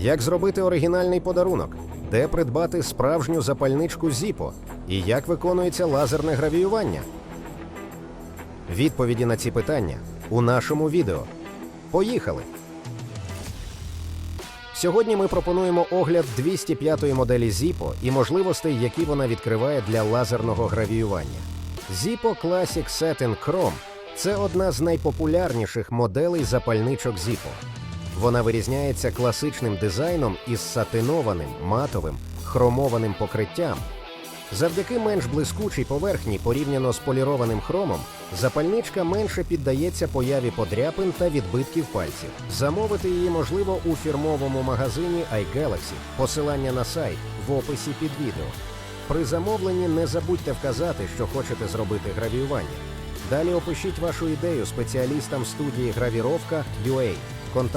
Як зробити оригінальний подарунок? Де придбати справжню запальничку Zippo? І як виконується лазерне гравіювання? Відповіді на ці питання у нашому відео. Поїхали! Сьогодні ми пропонуємо огляд 205-ї моделі Zippo і можливостей, які вона відкриває для лазерного гравіювання. Zippo Classic Satin Chrome – це одна з найпопулярніших моделей запальничок Zippo. Вона вирізняється класичним дизайном із сатинованим, матовим, хромованим покриттям. Завдяки менш блискучій поверхні порівняно з полірованим хромом, запальничка менше піддається появі подряпин та відбитків пальців. Замовити її можливо у фірмовому магазині iGalaxy, посилання на сайт в описі під відео. При замовленні не забудьте вказати, що хочете зробити гравіювання. Далі опишіть вашу ідею спеціалістам студії Гравіровка UA.